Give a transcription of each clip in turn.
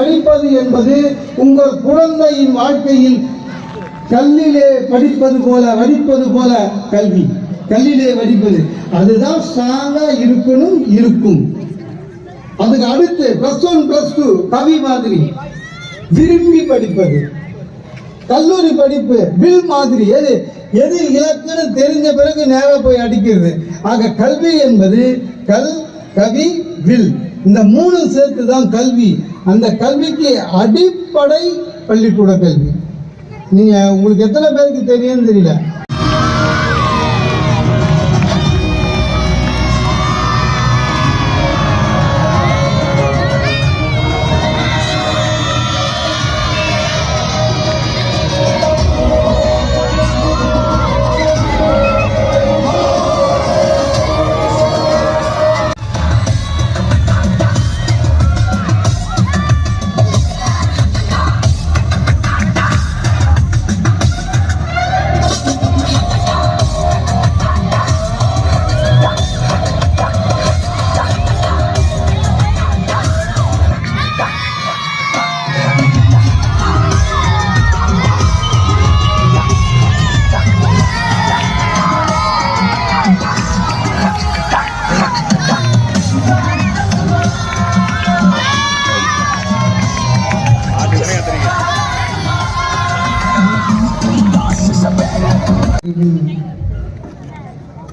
படிப்பது என்பது உங்கள் குழந்தையின் வாழ்க்கையில் கல்லிலே படிப்பது போல வடிப்பது போல கல்வி. கல்லிலே வடிப்பது. அதுதான் ஸ்ட்ராங்கா இருக்கணும் இருக்கும். அதுக்கு அடுத்து பிளஸ் ஒன் பிளஸ் டூ கவி மாதிரி. விரும்பி படிப்பது. கல்லூரி படிப்பு வில் மாதிரி. எது? எது இலக்குன்னு தெரிஞ்ச பிறகு நேராக போய் அடிக்கிறது. ஆக கல்வி என்பது கல் கவி வில். இந்த மூணு சேர்த்து தான் கல்வி. அந்த கல்விக்கு அடிப்படை பள்ளிக்கூட கல்வி. நீங்கள் உங்களுக்கு எத்தனை பேருக்கு தெரியும்னு தெரியல?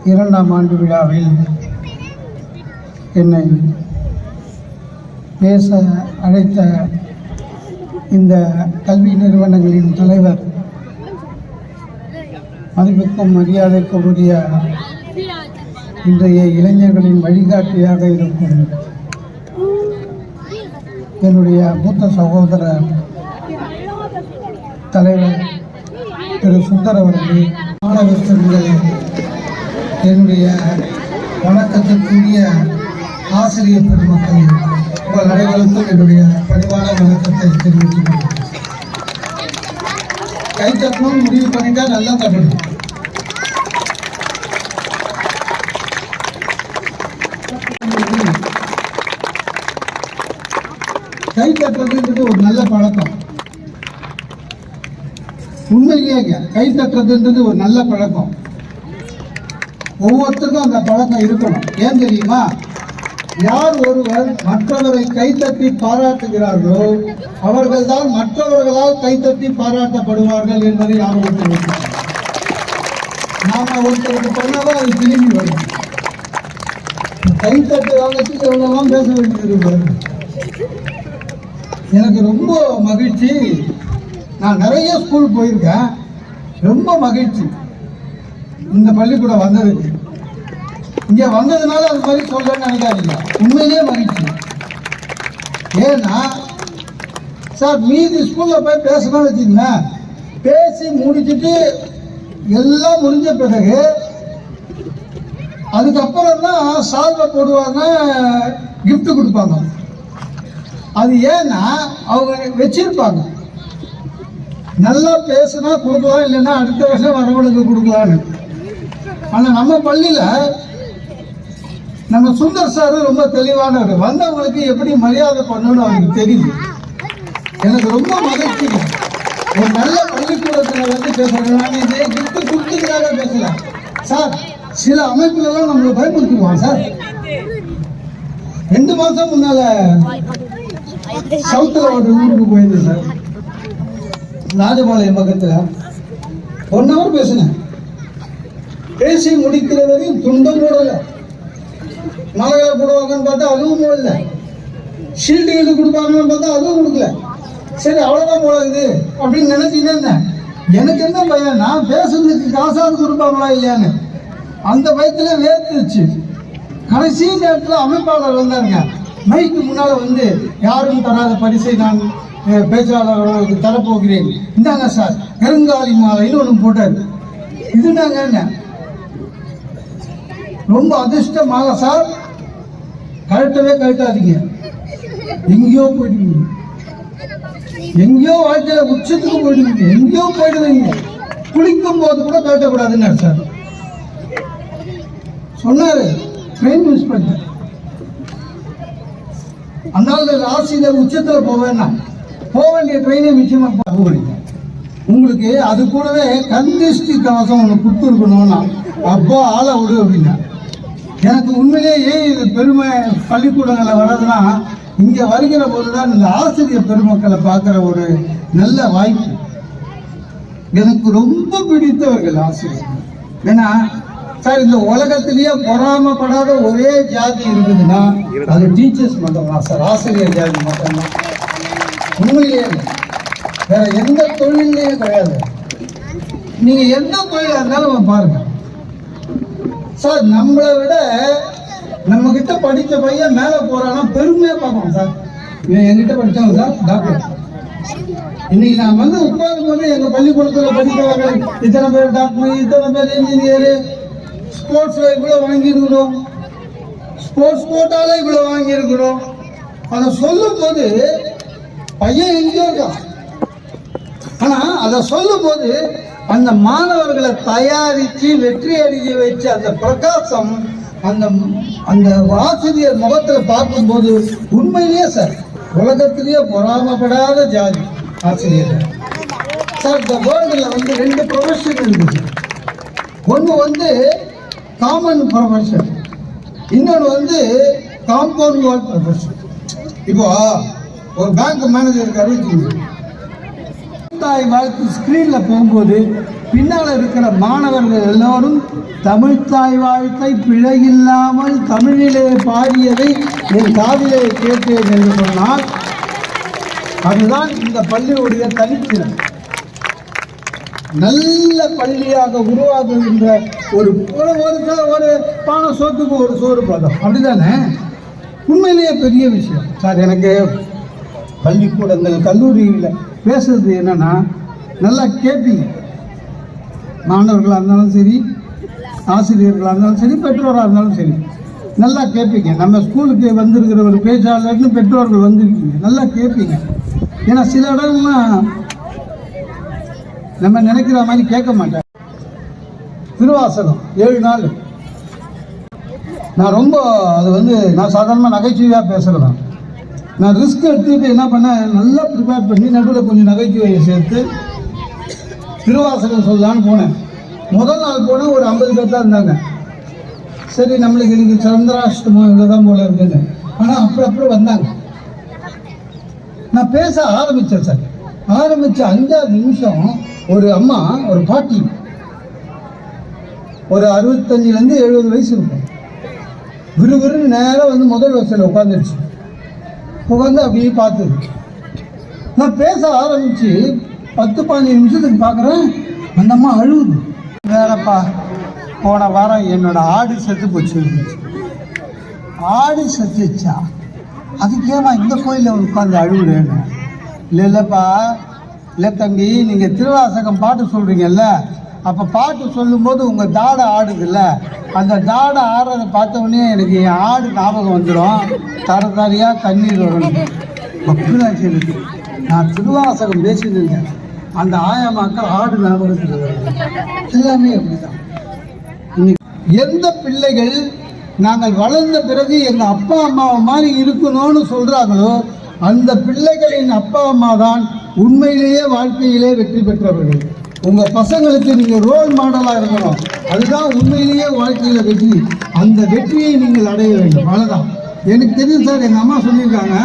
இரண்டாம் ஆண்டு விழாவில் என்னை பேச அழைத்த இந்த கல்வி நிறுவனங்களின் தலைவர் மதிப்புக்கும் மரியாதைக்கும் உரிய இன்றைய இளைஞர்களின் வழிகாட்டியாக இருக்கும் என்னுடைய மூத்த சகோதரர் தலைவர் திரு சுந்தர் அவர்களே மாணவர் பெண்களே என்னுடைய வணக்கத்திற்குரிய ஆசிரியர் பெருமக்களே உங்கள் அனைவருக்கும் என்னுடைய பணிவான வணக்கத்தை தெரிவித்துக் கொள்கிறேன். கை தட்டணும் முடிவு பண்ணிட்டா நல்லா தட்டணும் கை தட்டுறதுன்றது ஒரு நல்ல பழக்கம். உண்மையிலேங்க கை தட்டுறதுன்றது ஒரு நல்ல பழக்கம். ஒவ்வொருத்தருக்கும் அந்த பழக்கம் இருக்கணும். ஏன் தெரியுமா? யார் ஒருவர் மற்றவரை கைத்தட்டி பாராட்டுகிறார்களோ அவர்கள்தான் மற்றவர்களால் கைத்தட்டி பாராட்டப்படுவார்கள் என்பதை ஞாபகத்தில் வைக்கணும் நாம ஒருத்தருக்கு பண்ணாதான் அது திரும்பி வரும். கைத்தட்டு வாங்கச்சு எவ்வளோலாம் பேச வேண்டியது எனக்கு ரொம்ப மகிழ்ச்சி. நான் நிறைய ஸ்கூல் போயிருக்கேன். ரொம்ப மகிழ்ச்சி. இந்த பள்ளிக்கூடம் வந்ததுக்கு. இங்கே வந்ததுனால அது மாதிரி சொல்றேன்னு நினைக்காதீங்க. உண்மையிலேயே மகிழ்ச்சி. ஏன்னா சார் மீதி ஸ்கூலில் போய் பேசணும் வச்சுங்களேன் பேசி முடிச்சுட்டு எல்லாம் முடிஞ்ச பிறகு அதுக்கப்புறம் தான் சால்வை போடுவாங்க கிஃப்ட் கொடுப்பாங்க. அது ஏன்னா அவங்க வச்சிருப்பாங்க. நல்லா பேசுனா கொடுக்கலாம் இல்லைன்னா அடுத்த வருஷம் வரவனுக்கு கொடுக்கலான்னு ஆனால் நம்ம பள்ளியில் நம்ம சுந்தர் சார் ரொம்ப தெளிவானவர். வந்தவங்களுக்கு எப்படி மரியாதை பண்ணணும்னு அவருக்கு தெரியும். எனக்கு ரொம்ப மகிழ்ச்சி. ஒரு நல்ல பள்ளிக்கூடத்தில் வந்து பேசுறேன். நான் இது கிஃப்ட் கொடுத்ததுக்காக பேசல. சார் சில அமைப்புலலாம் நம்மளை பயமுறுத்திடுவாங்க சார். ரெண்டு மாசம் முன்னால சவுத்தில் ஒரு ஊருக்கு போயிருந்தேன் சார். ராஜபாளையம் பக்கத்தில் ஒன் ஹவர் பேசினேன். பேசி முடிக்கிற வரையும் துண்டும் போடல. மலையில போடுவாங்கன்னு பார்த்தா அதுவும் போடல. ஷீல்டு இது கொடுப்பாங்கன்னு பார்த்தா அதுவும் கொடுக்கல. சரி அவ்வளோதான் போல இது அப்படின்னு நினைச்சிட்டு இருந்தேன். எனக்கு என்ன பயம்? நான் பேசுறதுக்கு காசாவது கொடுப்பாங்களா இல்லையான்னு. அந்த பயத்தில் வேர்த்துருச்சு. கடைசி நேரத்தில் அமைப்பாளர் வந்தாருங்க. மைக்கு முன்னால் வந்து யாரும் தராத பரிசை நான் பேச்சாளர்களுக்கு தரப்போகிறேன். இந்தாங்க சார் கருங்காலி மாலைன்னு ஒன்று போட்டார். இதுதாங்க என்ன? ரொம்ப அதிர்ஷ்டமாக சார் கழட்டவே கழட்டாதீங்க. எங்கேயோ போயிடுவீங்க. எங்கேயோ வாழ்க்கையில உச்சத்துக்கு போயிடுவீங்க. எங்கேயோ போயிடுவீங்க. குளிக்கும் போது கூட கழட்டக்கூடாதுன்னு சார். சொன்னாரு ட்ரெயின் மிஸ் பண்ணிட்டேன் அதனால ராசியில உச்சத்துல போவேன்னா போக வேண்டிய ட்ரெயினை நிச்சயமா போகிறீங்க உங்களுக்கு அது கூடவே கந்திஷ்டி கவசம் ஒன்று கொடுத்துருக்கணும்னா அப்பா ஆளை விடு அப்படின்னா. எனக்கு உண்மையிலேயே ஏன் இது பெருமை பள்ளிக்கூடங்களில் வர்றதுன்னா இங்கே வருகிற போது தான் இந்த ஆசிரியர் பெருமக்களை பார்க்குற ஒரு நல்ல வாய்ப்பு. எனக்கு ரொம்ப பிடித்தவர்கள் ஆசிரியர் ஏன்னா சார் இந்த உலகத்திலேயே பொறாமப்படாத ஒரே ஜாதி இருக்குதுன்னா அது டீச்சர்ஸ் மட்டும்தான் சார். ஆசிரியர் ஜாதி மட்டும்தான் உண்மையிலேயே வேற எந்த தொழிலையும் கிடையாது. நீங்க எந்த தொழிலா இருந்தாலும் பாருங்க. சார் நம்மளை விட நம்ம கிட்ட படிச்ச பையன் மேல போறான்னா பெருமையா பார்க்கணும் சார். இவன் என்கிட்ட படிச்சவன் சார் டாக்டர் இன்னைக்கு நான் வந்து உட்காரும் போது எங்க பள்ளிக்கூடத்துல படித்தவர்கள் இத்தனை பேர் டாக்டர் இத்தனை பேர் இன்ஜினியர் ஸ்போர்ட்ஸ்ல இவ்வளவு வாங்கியிருக்கிறோம். ஸ்போர்ட்ஸ் கோட்டால இவ்வளவு வாங்கியிருக்கிறோம். அதை சொல்லும் போது பையன் எங்கேயோ இருக்கான். ஆனா அதை சொல்லும் போது அந்த மாணவர்களை தயாரித்து வெற்றி அடைய வச்ச அந்த பிரகாசம் அந்த அந்த ஆசிரியர் முகத்தில் பார்க்கும்போது உண்மையிலேயே சார் உலகத்திலேயே பொறாமப்படாத ஜாதி ஆசிரியர். சார் இந்த வேர்ல்டில் வந்து ரெண்டு ப்ரொஃபஷன் இருக்குது ஒன்று வந்து காமன் ப்ரொஃபஷன் இன்னொன்று வந்து காம்பவுண்ட் வால் ப்ரொஃபஷன் இப்போ ஒரு பேங்க் மேனேஜர் இருக்காரு தாய் வாழ்த்து ஸ்க்ரீனில் போகும்போது பின்னால் இருக்கிற மாணவர்கள் எல்லோரும் தமிழ் தாய் வாழ்த்தை பிழையில்லாமல் தமிழிலே பாடியதை என் காதிலே கேட்டேன் என்று சொன்னால் அதுதான் இந்த பள்ளியுடைய தனித்திறன். நல்ல பள்ளியாக உருவாகுகின்ற ஒரு ஒரு ஒரு ஒரு பானை சோத்துக்கு ஒரு சோறு பதம். அப்படிதானே? உண்மையிலேயே பெரிய விஷயம். சார் எனக்கு பள்ளிக்கூடங்கள் கல்லூரியில் பேசுறது என்னன்னா நல்லா கேட்பீங்க. மாணவர்களாக இருந்தாலும் சரி ஆசிரியர்களாக இருந்தாலும் சரி பெற்றோராக இருந்தாலும் சரி நல்லா கேட்பீங்க. நம்ம ஸ்கூலுக்கு வந்திருக்கிற ஒரு பேச்சாளர்னு பெற்றோர்கள் வந்திருக்கீங்க. நல்லா கேட்பீங்க. ஏன்னா சில இடங்கள்லாம் நம்ம நினைக்கிற மாதிரி கேட்க மாட்டேன். திருவாசகம் ஏழு நாள். நான் ரொம்ப அது வந்து நான் சாதாரணமாக நகைச்சுவையாக பேசுகிறேன் நான் ரிஸ்க் எடுத்துக்கிட்டு என்ன பண்ணேன் நல்லா ப்ரிப்பேர் பண்ணி நடுவில் கொஞ்சம் நகைச்சுவையை சேர்த்து திருவாசகம் சொல்லலான்னு போனேன். முதல் நாள் போனால் ஒரு ஐம்பது பேர் தான் இருந்தாங்க. சரி நம்மளுக்கு இன்னைக்கு சந்திராஷ்டமம் இவ்வளோதான் போல இருக்குன்னு. ஆனால் அப்புறம் அப்புறம் வந்தாங்க. நான் பேச ஆரம்பித்தேன் சார். ஆரம்பித்த அஞ்சாவது நிமிஷம் ஒரு அம்மா ஒரு பாட்டி. ஒரு அறுபத்தஞ்சிலேருந்து எழுபது வயசு இருக்கும். விறுவிறுன்னு நேராக வந்து முதல் வரிசையில் உட்காந்துருச்சு உட்காந்து அப்படியே பார்த்து நான் பேச ஆரம்பிச்சு பத்து பதினஞ்சு நிமிஷத்துக்கு பார்க்குறேன் அந்த அம்மா அழுகுது வேறப்பா போன வாரம் என்னோட ஆடு செத்து போச்சு. இருந்துச்சு ஆடு செத்துச்சா? அதுக்கேமா இந்த கோயிலில் உட்காந்து அழுகுறேன்னு. இல்லை இல்லைப்பா இல்லை தம்பி நீங்கள் திருவாசகம் பாட்டு சொல்கிறீங்கல்ல அப்போ பாட்டு சொல்லும்போது உங்கள் தாடை ஆடுதுல்ல அந்த தாடை ஆடுறத பார்த்த உடனே எனக்கு என் ஆடு ஞாபகம் வந்துடும் தர தரையாக தண்ணீர் வரணும் அப்படிதான் எனக்கு நான் திருவாசகம் பேசியிருந்தேன் அந்த ஆயமாக்கள் ஆடு ஞாபகத்தில் எல்லாமே அப்படிதான். எந்த பிள்ளைகள் நாங்கள் வளர்ந்த பிறகு எங்கள் அப்பா அம்மாவை மாதிரி இருக்கணும்னு சொல்கிறாங்களோ அந்த பிள்ளைகளின் அப்பா அம்மா தான் உண்மையிலேயே வாழ்க்கையிலே வெற்றி பெற்றவர்கள். உங்கள் பசங்களுக்கு நீங்கள் ரோல் மாடலாக இருக்கணும். அதுதான் உண்மையிலேயே வாழ்க்கையில் வெற்றி. அந்த வெற்றியை நீங்கள் அடைய வேண்டும். அவ்வளவுதான். எனக்கு தெரியும் சார் எங்கள் அம்மா சொல்லியிருக்காங்க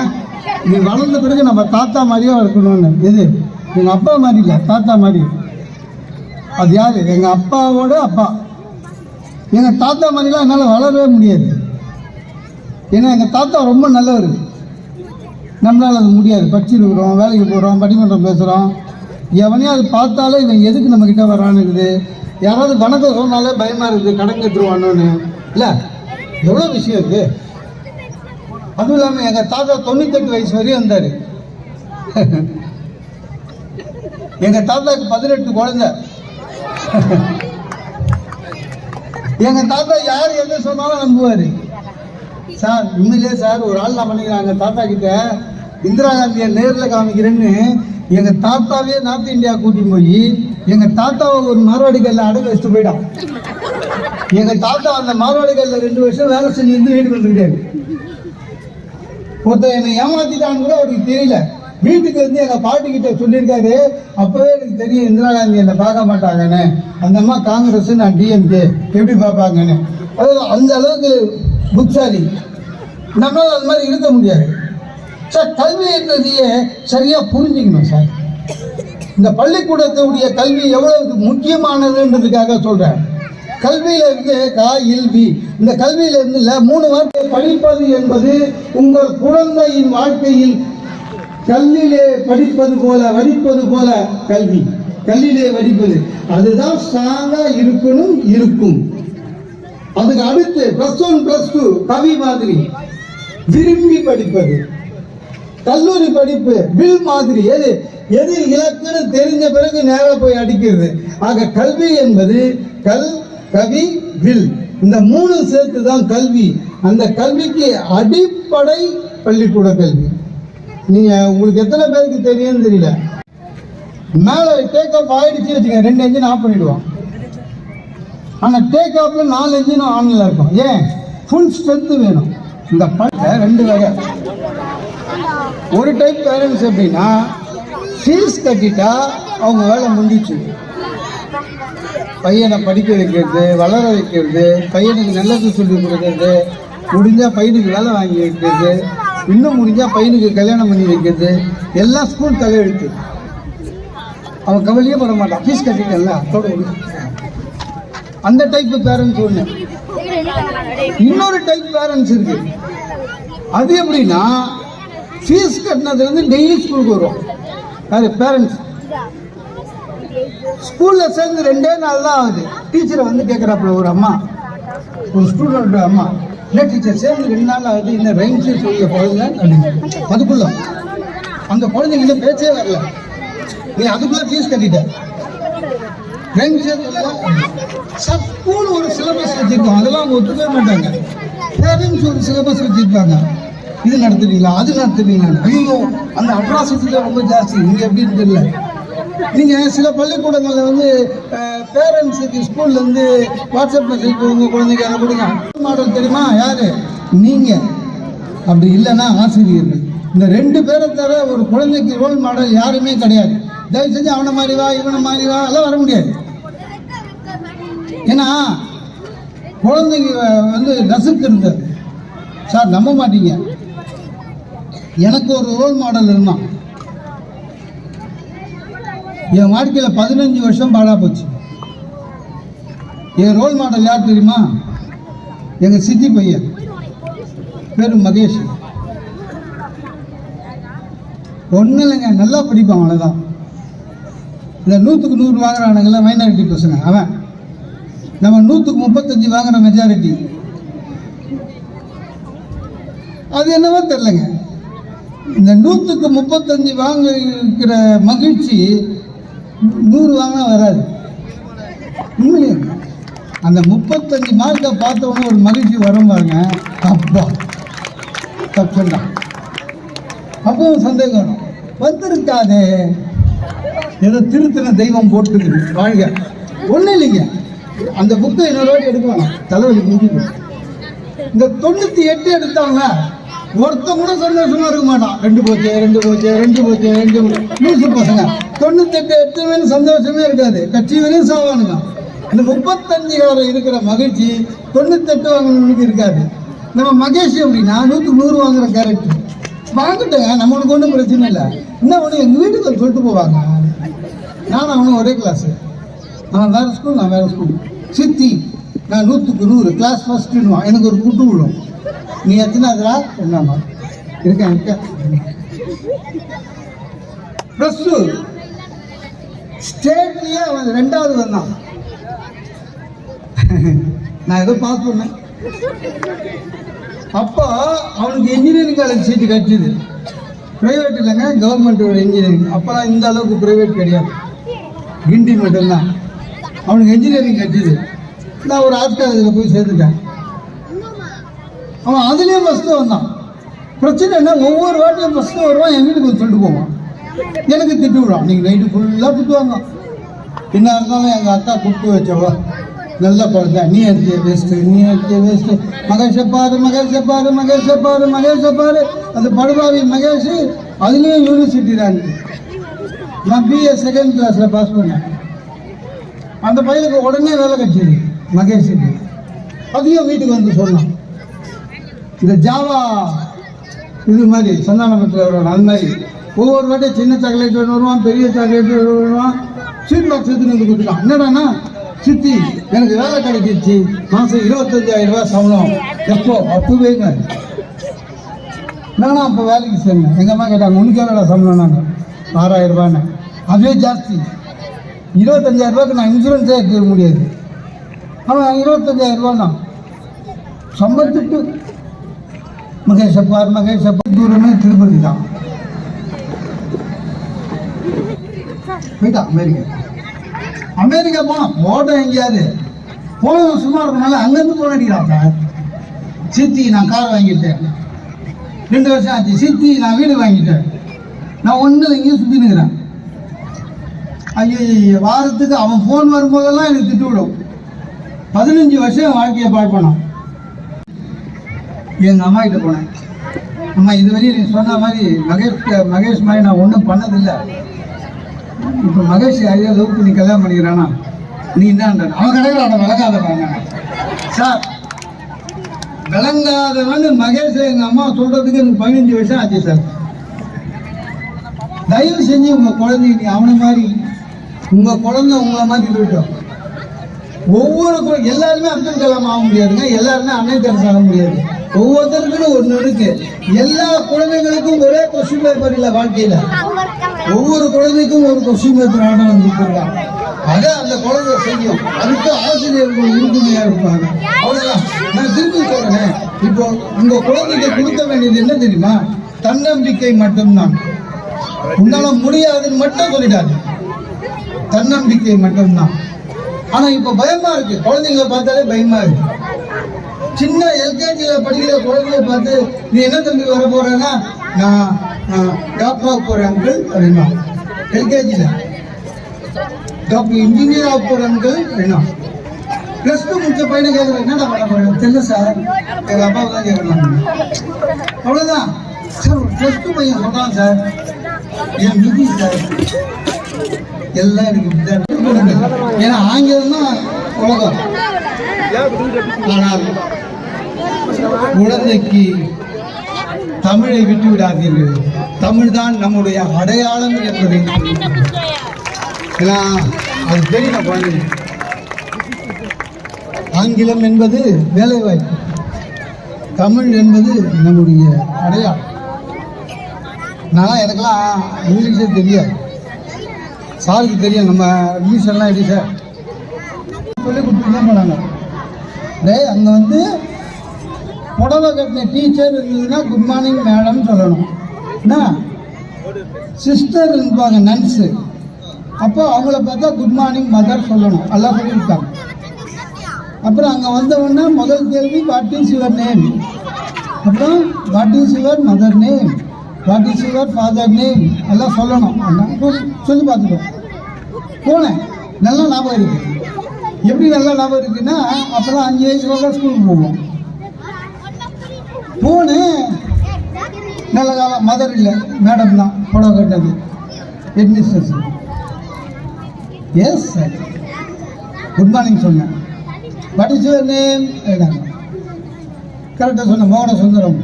நீ வளர்ந்த பிறகு நம்ம தாத்தா மாதிரியே இருக்கணும்னு. எது? எங்கள் அப்பா மாதிரி இல்லை தாத்தா மாதிரி. அது யார்? எங்கள் அப்பாவோட அப்பா. எங்கள் தாத்தா மாதிரிலாம் என்னால் வளரவே முடியாது. ஏன்னா எங்கள் தாத்தா ரொம்ப நல்லவர். நம்மளால் அது முடியாது. படிச்சிருக்கிறோம் வேலைக்கு போகிறோம் பட்டிமன்றம் பேசுகிறோம் எவனையும் அது பார்த்தாலே இவன் எதுக்கு நம்மக்கிட்ட வரான்னு இருக்குது. யாராவது வணக்கம் சொன்னாலே பயமாக இருக்குது கடன் கட்டுருவானோன்னு இல்லை எவ்வளோ விஷயம் இருக்குது அதுவும் இல்லாமல் எங்கள் தாத்தா தொண்ணூத்தெட்டு வயசு வரையும் இருந்தார். எங்கள் தாத்தாக்கு பதினெட்டு குழந்தை. எங்கள் தாத்தா யார் என்ன சொன்னாலும் நம்புவார். சார் உண்மையிலே சார் ஒரு ஆள் நான் பண்ணிக்கிறேன். எங்கள் தாத்தா கிட்ட இந்திரா காந்தியை நேரில் காமிக்கிறேன்னு எங்கள் தாத்தாவே நார்த் இந்தியா கூட்டின்னு போய் எங்கள் தாத்தாவை ஒரு மார்வாடி கல்ல அடகு வச்சுட்டு போயிட்டான். எங்கள் தாத்தா அந்த மார்வாடி கல்ல ரெண்டு வருஷம் வேலை செஞ்சு இருந்து வீடு வந்துருக்காரு. ஒருத்தர் என்னை ஏமாத்திட்டான்னு கூட அவருக்கு தெரியல. வீட்டுக்கு வந்து எங்கள் பாட்டிக்கிட்ட சொல்லியிருக்காரு. அப்போவே எனக்கு தெரியும் இந்திரா காந்தி என்னை பார்க்க மாட்டாங்கன்னு. அந்த அம்மா காங்கிரஸ் நான் டிஎம்கே எப்படி பார்ப்பாங்கன்னு. அதாவது அந்த அளவுக்கு புக்சாலி நம்மளால் அது மாதிரி இருக்க முடியாது. சார் கல்வி என்றதையே சரியா புரிஞ்சுக்கணும் சார். இந்த பள்ளிக்கூடத்துடைய கல்வி எவ்வளவு முக்கியமானதுன்றதுக்காக சொல்றேன். கல்வியில இருந்து கா இல்வி இந்த கல்வியில இருந்து இல்ல மூணு வார்த்தை படிப்பது என்பது உங்கள் குழந்தையின் வாழ்க்கையில் கல்லிலே படிப்பது போல வடிப்பது போல கல்வி. கல்லிலே வடிப்பது. அதுதான் ஸ்ட்ராங்கா இருக்கணும் இருக்கும். அதுக்கு அடுத்து பிளஸ் ஒன் பிளஸ் டூ கவி மாதிரி. விரும்பி படிப்பது. கல்லூரி படிப்பு வில் மாதிரி. எது? எது இலக்குன்னு தெரிஞ்ச பிறகு நேரா போய் அடிக்கிறது. ஆக கல்வி என்பது கல் கவி வில். இந்த மூணு சேர்த்து தான் கல்வி. அந்த கல்விக்கு அடிப்படை பள்ளிக்கூட கல்வி. நீங்க உங்களுக்கு எத்தனை பேருக்கு தெரியும்னு தெரியல. மேல டேக் ஆஃப் ஆயிடுச்சு வச்சுக்க ரெண்டு என்ஜின் ஆஃப் பண்ணிடுவான் ஆனா டேக் ஆஃப்ல நாலு என்ஜினும் ஆன்ல இருக்கும். ஏன்? ஃபுல் ஸ்ட்ரென்த் வேணும். இந்த பல்ல ரெண்டு வகை. ஒரு டைப் பேரண்ட்ஸ் எப்படின்னா ஃபீஸ் கட்டிட்டா அவங்க வேலை முடிஞ்சிச்சு. பையனை படிக்க வைக்கிறது வளர வைக்கிறது பையனுக்கு நல்லது சொல்லி கொடுக்கறது முடிஞ்சால் பையனுக்கு வேலை வாங்கி வைக்கிறது இன்னும் முடிஞ்சால் பையனுக்கு கல்யாணம் பண்ணி வைக்கிறது எல்லாம் ஸ்கூல் தலையெழுத்து அவன் கவலையே பட மாட்டான். ஃபீஸ் கட்டிட்டல அதோட அந்த டைப் பேரண்ட்ஸ் ஒன்று இன்னொரு டைப் பேரண்ட்ஸ் இருக்கு. அது எப்படின்னா ஃபீஸ் கட்டினதுலேருந்து டெய்லி ஸ்கூலுக்கு வரும் அது பேரண்ட்ஸ் ஸ்கூலில் சேர்ந்து ரெண்டே நாள் தான் ஆகுது. டீச்சரை வந்து கேட்குறாப்புல ஒரு அம்மா. ஒரு ஸ்டூடெண்ட் அம்மா. இல்லை டீச்சர் சேர்ந்து ரெண்டு நாள் ஆகுது இந்த ரைம்ஸே சொல்ல குழந்தை. அப்படின்னு அதுக்குள்ள. அந்த குழந்தைங்க இன்னும் பேச்சே வரல. நீ அதுக்குள்ள ஃபீஸ் கட்டிட்ட. ரைம் சார் ஸ்கூல் ஒரு சிலபஸ் வச்சிருக்கோம். அதெல்லாம் அவங்க ஒத்துக்கவே மாட்டாங்க. பேரண்ட்ஸ் ஒரு சிலபஸ் வச்சிருப்பாங்க. இது நடத்துவீங்களா அது நடத்துவீங்களா ஐயோ அந்த அட்ராசிட்டியில் ரொம்ப ஜாஸ்தி. இங்க எப்படின்னு தெரியல. நீங்க சில பள்ளிக்கூடங்கள்ல வந்து பேரண்ட்ஸுக்கு ஸ்கூல்ல இருந்து வாட்ஸ்அப் மெசேஜ் உங்க குழந்தைக்கு அதை கொடுங்க. மாடல் தெரியுமா? யாரு? நீங்க. அப்படி இல்லைன்னா ஆசிரியர்கள். இந்த ரெண்டு பேரை தவிர ஒரு குழந்தைக்கு ரோல் மாடல் யாருமே கிடையாது. தயவு செஞ்சு அவனை மாதிரி வா இவனை மாதிரி வா எல்லாம் வர முடியாது. ஏன்னா குழந்தைங்க வந்து நசுக்கு இருந்தது சார் நம்ப மாட்டீங்க. எனக்கு ஒரு ரோல் மாடல் இருந்தான். என் வாழ்க்கையில் பதினஞ்சு வருஷம் பாடா போச்சு. என் ரோல் மாடல் யார் தெரியுமா? எங்கள் சித்தி பையன். பேரு மகேஷ். ஒன்றும் இல்லைங்க நல்லா படிப்பான் அவ்வளோதான் இந்த நூற்றுக்கு நூறு வாங்குறானுங்கள மைனாரிட்டி பசங்க அவன். நம்ம நூற்றுக்கு முப்பத்தஞ்சு வாங்குற மெஜாரிட்டி அது என்னவோ தெரிலங்க இந்த நூற்றுக்கு முப்பத்தஞ்சு வாங்க இருக்கிற மகிழ்ச்சி நூறு வாங்கினா வராது. உண்மையிலே. அந்த முப்பத்தஞ்சு மார்க்கை பார்த்த ஒரு மகிழ்ச்சி வரும் பாருங்க. அப்பா. தப்புதான் அப்பவும் சந்தேகம். வரும் வந்திருக்காதே. ஏதோ திருத்தின தெய்வம் போட்டுக்குது. வாழ்க. ஒன்றும் இல்லைங்க. அந்த புக்கை இன்னொரு வாட்டி எடுக்க வேணாம். தலைவலி முடிஞ்சு இந்த தொண்ணூத்தி எட்டு எடுத்தாங்களா? ஒருத்தன் கூட சந்தோஷமா இருக்க மாட்டான். ரெண்டு போச்சு ரெண்டு போச்சு ரெண்டு போச்சு ரெண்டு லூசு பசங்க. தொண்ணூத்தெட்டு எட்டு சந்தோஷமே இருக்காது. கட்சி வரையும் சாவானுங்க. இந்த முப்பத்தஞ்சு காலம் இருக்கிற மகிழ்ச்சி தொண்ணூத்தெட்டு வாங்கினவனுக்கு இருக்காது. நம்ம மகேஷ் அப்படின்னா நூற்றுக்கு நூறு வாங்குற கேரக்டர் வாங்கிட்டேங்க நம்மளுக்கு ஒன்றும் பிரச்சனை இல்லை. என்ன ஒன்று எங்கள் வீட்டுக்கு சொல்லிட்டு போவாங்க. நானும் அவனும் ஒரே கிளாஸு அவன் வேறு ஸ்கூல் நான் வேறு ஸ்கூல் சித்தி நான் நூற்றுக்கு நூறு. கிளாஸ் ஃபஸ்ட்டுன்னுவான் எனக்கு ஒரு குட்டு விழும். நீ எத்தனாவதுடா என்னம்மா இருக்கேன் இருக்கேன். ப்ளஸ் டூ ஸ்டேட்லேயே அவன் ரெண்டாவது வந்தான். நான் ஏதோ பாஸ் பண்ணேன். அப்போ அவனுக்கு இன்ஜினியரிங் காலேஜ் சீட்டு கிடைச்சிது ப்ரைவேட் இல்லைங்க கவர்மெண்ட் இன்ஜினியரிங் அப்போலாம் இந்த அளவுக்கு ப்ரைவேட் கிடையாது. கிண்டி மட்டும்தான். அவனுக்கு இன்ஜினியரிங் கிடைச்சிது நான் ஒரு ஆர்ட் காலேஜில் போய் சேர்ந்துட்டேன். அவன் அதுலேயும் ஃபஸ்ட்டு வந்தான். பிரச்சனை என்ன? ஒவ்வொரு வாட்டியும் ஃபஸ்ட்டு வருவான் என் வீட்டுக்கு சொல்லிட்டு போவான். எனக்கு திட்டு விடுவான். நீங்கள் நைட்டு ஃபுல்லாக திட்டுவாங்க. என்ன இருந்தாலும் எங்கள் அக்கா கூப்பிட்டு வச்சவா நல்ல குழந்தை நீ எடுத்து வேஸ்ட்டு நீ எடுத்து வேஸ்ட்டு மகேஷை பாரு மகேஷை பாரு மகேஷை பாரு மகேஷை பாரு. அந்த படுபாவி மகேஷ் அதுலேயும் யூனிவர்சிட்டி ரேங்க் நான் பிஏ செகண்ட் கிளாஸில் பாஸ் பண்ணேன். அந்த பையனுக்கு உடனே வேலை கிடைச்சது. மகேஷுக்கு. அதையும் வீட்டுக்கு வந்து சொன்னான். இந்த ஜாவா. இது மாதிரி சந்தானபத்தில் வருவான் அது மாதிரி ஒவ்வொரு வாட்டியும் சின்ன சாக்லேட் வருவான் பெரிய சாக்லேட் வருவான். ஸ்வீட் பாக்ஸ் எடுத்துட்டு வந்து கொடுத்துட்டான் சித்தி எனக்கு வேலை கிடைச்சிருச்சு. மாதம் இருபத்தஞ்சாயிரம் ரூபாய் சம்பளம். எப்போ? அப்பவேங்க நானும் அப்போ வேலைக்கு சேர்ந்தேன். எங்கள் அம்மா கேட்டாங்க உனக்கு எவ்வளோடா சம்பளம்? நாங்கள் ஆறாயிரம் ரூபான்னு அதுவே ஜாஸ்தி. இருபத்தஞ்சாயிரம் ரூபாய்க்கு நான் இன்சூரன்ஸே எடுத்துக்க முடியாது. ஆனால் இருபத்தஞ்சாயிரம் ரூபா சம்பளத்துக்கு மகேஷ் மகேஷப்பார் தூரமே திருப்பதி தான். போயிட்டா அமெரிக்கா. அமெரிக்கா போனோம் போட்டோம் எங்கேயாவது போனவன் சும்மா இருக்கனால அங்கேருந்து போன அடிக்கிறான் சார் சித்தி நான் கார் வாங்கிட்டேன். ரெண்டு வருஷம் ஆச்சு. சித்தி நான் வீடு வாங்கிட்டேன். நான் ஒன்றும் இங்கேயும் சுற்றி நிற்கிறேன் ஐயோ வாரத்துக்கு அவன் ஃபோன் வரும்போதெல்லாம் எனக்கு திட்டு விடும். பதினஞ்சு வருஷம் என் வாழ்க்கையை பண்ணான். எங்கள் அம்மா கிட்ட போனேன். அம்மா இதுவரையும் நீ சொன்ன மாதிரி மகேஷ் மகேஷ் மாதிரி நான் ஒன்றும் பண்ணதில்லை. இப்போ மகேஷ் ஐயா லவ் நீ கல்யாணம் பண்ணிக்கிறானா? நீ என்ன அவன் கிடைக்கிறான் விளக்காத சார் விளங்காதவன் மகேஷ் எங்கள் அம்மா சொல்கிறதுக்கு எனக்கு பதினஞ்சு வருஷம் ஆச்சு சார். தயவு செஞ்சு உங்கள் குழந்தைய நீ அவனை மாதிரி உங்கள் குழந்தை உங்களை மாதிரி இருக்கட்டும். ஒவ்வொரு எல்லாருமே அப்துல் கலாம் ஆக முடியாதுங்க. எல்லாருமே அன்னை தெரசா ஆக முடியாது. ஒவ்வொருத்தருக்கும் ஒன்று இருக்கு. எல்லா குழந்தைகளுக்கும் ஒரே கொஸ்டின் பேப்பர் இல்லை வாழ்க்கையில. ஒவ்வொரு குழந்தைக்கும் ஒரு கொஸ்டின் பேப்பர் ஆட வந்துருக்காங்க அதை அந்த குழந்தை செய்யும். அதுக்கு ஆசிரியர்கள் உறுதுணையா இருப்பாங்க? அவ்வளவுதான். நான் திரும்பி சொல்றேன். இப்போ உங்க குழந்தைக்கு கொடுக்க வேண்டியது என்ன தெரியுமா? தன்னம்பிக்கை மட்டும்தான். உன்னால முடியாதுன்னு மட்டும் சொல்லிட்டாரு தன்னம்பிக்கை மட்டும்தான். ஆனா இப்ப பயமா இருக்கு. குழந்தைங்களை பார்த்தாலே பயமா இருக்கு. சின்ன எல்கேஜியில படிக்கிற குழந்தைய பார்த்து நீ என்ன தம்பி வர போறேன்னா நான் டாக்டர் ஆக போறேன் அங்கிள் அப்படின்னா. எல்கேஜியில டாக்டர் இன்ஜினியர் ஆக போறேன் அங்கிள் அப்படின்னா. ப்ளஸ் டூ முடிச்ச பையனை கேட்குறேன் என்னடா பண்ண போறேன் தெரியல சார் எங்கள் அப்பாவை தான் கேட்கலாம் அவ்வளோதான் சார் ப்ளஸ் டூ பையன் சொல்கிறான் சார் என் விதி சார் எல்லாம் எனக்கு ஏன்னா ஆங்கிலம் தான் உலகம். ஆனால் குழந்தைக்கு தமிழை விட்டு விடாதீர்கள் தமிழ் தான் நம்முடைய அடையாளம் என்பதை ஏன்னா அது தெரியும் குழந்தைங்க ஆங்கிலம் என்பது வேலைவாய்ப்பு. தமிழ் என்பது நம்முடைய அடையாளம். நான் எனக்கெல்லாம் இங்கிலீஷே தெரியாது. சாருக்கு தெரியும் நம்ம இங்கிலீஷ் எல்லாம் எப்படி சார்? சொல்லி கொடுத்துட்டு தான் போனாங்க. அங்கே வந்து புடவை கட்டின டீச்சர் இருந்ததுன்னா குட் மார்னிங் மேடம் சொல்லணும். என்ன? சிஸ்டர் இருப்பாங்க நன்ஸு அப்போ அவங்கள பார்த்தா குட் மார்னிங் மதர் சொல்லணும். எல்லாம் சொல்லியிருக்காங்க அப்புறம் அங்கே வந்தவொடனே முதல் கேள்வி வாட் இஸ் யுவர் நேம் அப்புறம் what is your mother name what is your father name எல்லாம் சொல்லணும். சொல்லி- பார்த்துக்கோ. போனேன். நல்லா ஞாபகம் இருக்கு. எப்படி நல்லா ஞாபகம் இருக்குன்னா அப்போல்லாம் அஞ்சு வயசுல தான் ஸ்கூலுக்கு போவோம். போனு. நல்ல காலம். மதர் இல்லை. மேடம் தான். புடவை கட்டது headmistress yes sir good morning சொன்னேன். வாட் இஸ் யுவர் நேம் கரெக்டாக சொன்னேன். மோகன Sundaram.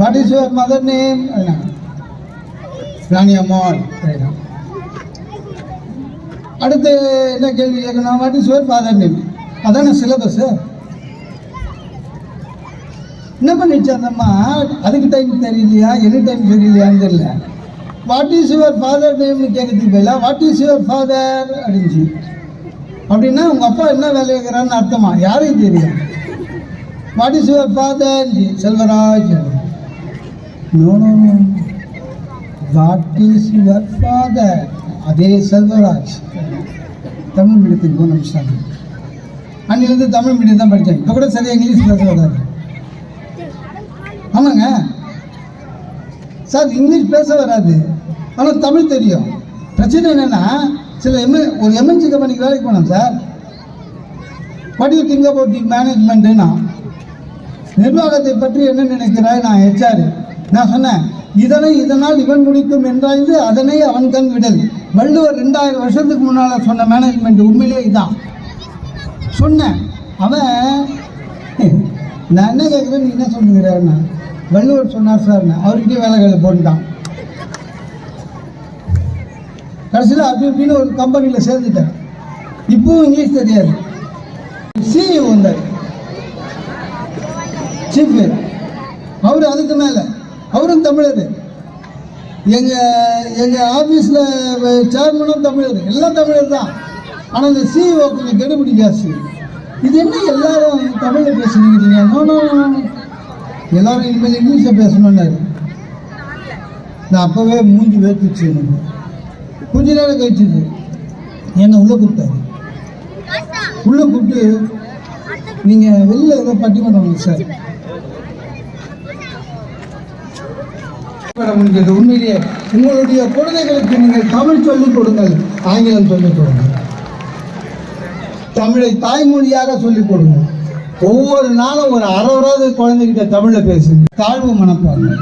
What is your mother name Rani Ammal. அடுத்து என்ன கேள்வி கேட்கணும் what is your father name அதான சிலபஸ் என்ன பண்ணிச்சு அதுக்கு டைம் தெரியலையா எனி டைம் தெரியலையான்னு தெரியல. வாட் இஸ் யுவர் ஃபாதர் நேம்னு கேட்கறதுக்கு பதிலாக வாட் இஸ் யுவர் ஃபாதர் அப்படின்ச்சு அப்படின்னா உங்கள் அப்பா என்ன வேலை இருக்கிறான்னு அர்த்தமா? யாரையும் தெரியும்? What is your father Selvaraj. No no what is your father அதே செல்வராஜ். தமிழ் மீடியத்துக்கு போன நிமிஷம் அன்னிலேருந்து தமிழ் மீடியம் தான் படித்தேன். இப்போ கூட சரியா இங்கிலீஷ் பேச வராது ஆமாங்க. சார் இங்கிலீஷ் பேச வராது. ஆனால் தமிழ் தெரியும். பிரச்சனை என்னென்னா சில எம்எ ஒரு எம்என்சி கம்பெனிக்கு வேலைக்கு போனேன் sir. What you think about the மேனேஜ்மெண்ட்டுனா நிர்வாகத்தை பற்றி என்ன நினைக்கிறாய்? நான் ஹெச்ஆர் நான் சொன்னேன் இதனை இதனால் இவன் முடிக்கும் என்றாய்ந்து அதனை அவன் கண் விடல். வள்ளுவர் ரெண்டாயிரம் வருஷத்துக்கு முன்னால் சொன்ன மேனேஜ்மெண்ட் உண்மையிலே இதான். சொன்னேன். அவன் நான் என்ன கேட்குறேன் நீ என்ன சொல்லுங்கிறாருன்னா வள்ளுவர் சொன்னார் சார் அவர்கிட்டயே வேலைகளை போட்டுட்டான். கடைசியில் அப்படி இப்படின்னு ஒரு கம்பெனியில் சேர்ந்துட்டேன். இப்பவும் இங்கிலீஷ் தெரியாது. சிஇஓ வந்தார் சீஃப் அவர் அதுக்கு மேலே. அவரும் தமிழர். எங்கள் எங்கள் ஆஃபீஸில் சேர்மனும் தமிழர். எல்லாம் தமிழர் தான் ஆனால் இந்த சிஇஓ கொஞ்சம் கெடுபிடி ஜாஸ்தி இது என்ன எல்லாரும் தமிழில் பேசுனீங்க நோ நோ. எல்லாரும் இனிமேல் இங்கிலீஷில் பேசணும்னாரு. நான் அப்போவே மூஞ்சி வேர்த்துச்சு எனக்கு கொஞ்ச நேரம் கழிச்சுது என்னை உள்ளே கூப்பிட்டாரு. உள்ளே கூப்பிட்டு நீங்கள் வெளியில் ஏதோ பட்டிமன்றம் வாங்க சார். மேடம் முடிஞ்சது உண்மையிலேயே உங்களுடைய குழந்தைகளுக்கு நீங்கள் தமிழ் சொல்லிக் கொடுங்கள் ஆங்கிலம் சொல்லிக் கொடுங்கள். தமிழை தாய்மொழியாக சொல்லிக் கொடுங்கள். ஒவ்வொரு நாளும் ஒரு அறவராது குழந்தைகிட்ட தமிழ்ல பேசுங்க. தாழ்வு மனப்பான்மை.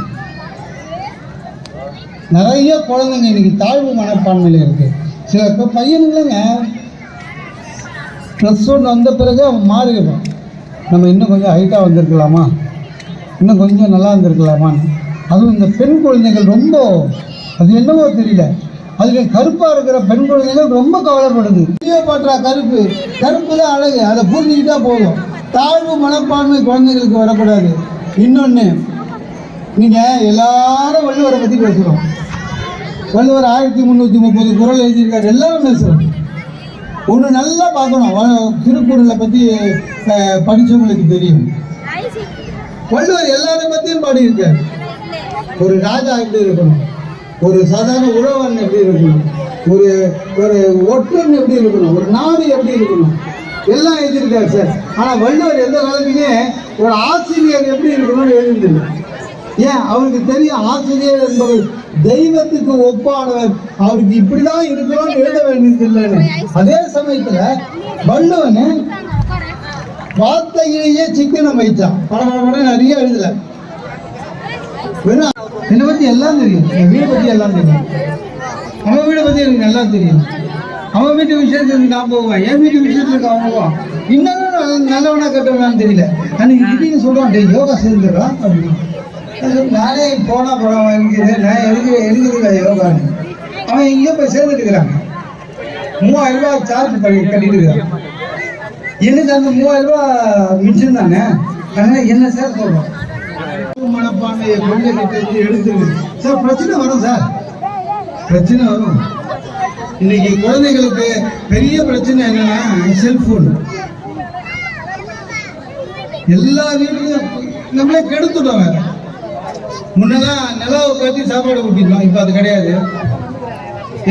நிறைய குழந்தைங்க இன்னைக்கு தாழ்வு மனப்பான்மையில இருக்கு. சில இப்போ பையனுங்களுங்க ப்ளஸ் ஒன் வந்த பிறகு அவன் மாறிடுவான். நம்ம இன்னும் கொஞ்சம் ஹைட்டாக வந்திருக்கலாமா? இன்னும் கொஞ்சம் நல்லா இருந்திருக்கலாமான்னு. அதுவும் இந்த பெண் குழந்தைகள் ரொம்ப அது என்னவோ தெரியல. அதுக்கு கருப்பாக இருக்கிற பெண் குழந்தைகள் ரொம்ப கவலைப்படுது. பாட்டா கருப்பு. கருப்பு தான் அழகு. அதை புரிஞ்சுக்கிட்டா போதும். தாழ்வு மனப்பான்மை குழந்தைகளுக்கு வரக்கூடாது. இன்னொன்று நீங்கள் எல்லாரும் வள்ளுவரை பற்றி பேசுகிறோம் வள்ளுவர் ஆயிரத்தி முந்நூற்றி முப்பது குரல் எழுதியிருக்காரு. எல்லாரும் பேசுகிறோம் ஒன்று நல்லா பார்க்கணும். திருக்குறளை பற்றி படித்தவங்களுக்கு படிச்சவங்களுக்கு தெரியும். வள்ளுவர் எல்லாரையும் பற்றியும் பாடியிருக்கார். ஒரு ராஜா எப்படி இருக்கணும்? ஒரு சாதாரண உழவன் எப்படி இருக்கணும்? ஒரு ஒரு ஒற்றன் எப்படி இருக்கணும்? ஒரு நாடு எப்படி இருக்கணும்? எல்லாம் எழுதியிருக்காரு சார். ஆனால் வள்ளுவர் எந்த காலத்துலையுமே ஒரு ஆசிரியர் எப்படி இருக்கணும்னு எழுதிருந்தது ஏன்? அவருக்கு தெரியும் ஆசிரியர் என்பவர் தெய்வத்துக்கு ஒப்பானவர். அவருக்கு இப்படிதான் இருக்கணும்னு எழுத வேண்டியது இல்லைன்னு. அதே சமயத்துல வள்ளுவன் வார்த்தையிலேயே சிக்கனம் வைத்தான். பல பல நிறைய எழுதல. என்னை பத்தி எல்லாம் தெரியும். என் வீடை பத்தி எல்லாம் தெரியும். நம்ம வீடை பத்தி எனக்கு நல்லா தெரியும். அவன் வீட்டு விஷயத்துக்கு நான் போவேன். என் வீட்டு விஷயத்துக்கு அவன் போவான். இன்னும் நல்ல- நல்லவனா கெட்டவனான்னு தெரியல. அன்னைக்கு திடீர்னு சொல்லுவான் டேய் யோகா சேர்ந்துடுறான் அப்படின்னு. நான் போனா போறவன் இருக்கிறேன் நான் எதுக்கு எதுக்கு யோகான்னு. அவன் எங்கேயோ போய் சேர்ந்துட்டு இருக்கிறான். மூவாயிரம் ரூபாய் சார்ஜ் பண்ணி கட்டிட்டு இருக்கிறான். எனக்கு அந்த மூவாயிரம் ரூபாய் மிச்சம் தானே? அதனால என்ன சார் சொல்றோம்? மனப்பான்மையை இருந்து எடுத்துருது சார் பிரச்சனை வரும் சார் பிரச்சனை வரும். இன்னைக்கு குழந்தைகளுக்கு பெரிய பிரச்சனை என்னன்னா செல்போன் எல்லா வீட்லயும் நம்மளே கெடுத்துட்டோம் வேற. முன்னெல்லாம் நிலவு கட்டி சாப்பாடு ஊட்டிருந்தோம் இப்போ அது கிடையாது.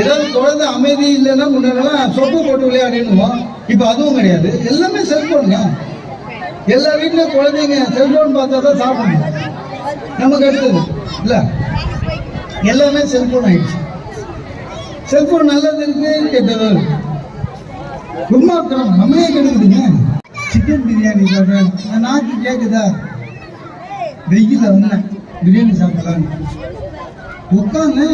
ஏதாவது குழந்தை அமைதி இல்லைன்னா முன்னெல்லாம் சொப்பு போட்டு விளையாடிடுவோம். இப்போ அதுவும் கிடையாது. எல்லாமே செல்போனுங்க எல்லா வீட்லயும் குழந்தைங்க செல்போன் பார்த்தா தான் சாப்பிடணும். நமக்கு அடுத்தது இல்ல? எல்லாமே செல்போன் ஆயிடுச்சு. செல்போன் நல்லது இருக்கு கெட்டதும் ரொம்ப சும்மா இருக்கிறோம் நம்மளே கெடுக்குதுங்க சிக்கன் பிரியாணி சொல்றேன். நாக்கு கேட்குதா வெயில வந்தேன். பிரியாணி சாப்பிடலான்னு உட்காந்து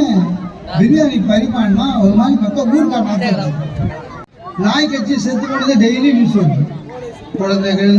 பிரியாணி பரிமாறினா ஒரு மாதிரி பக்கம் ஊருக்கா நாக்கு நாய் கட்சி செத்து போனது டெய்லி நியூஸ் வருது குழந்தைகள்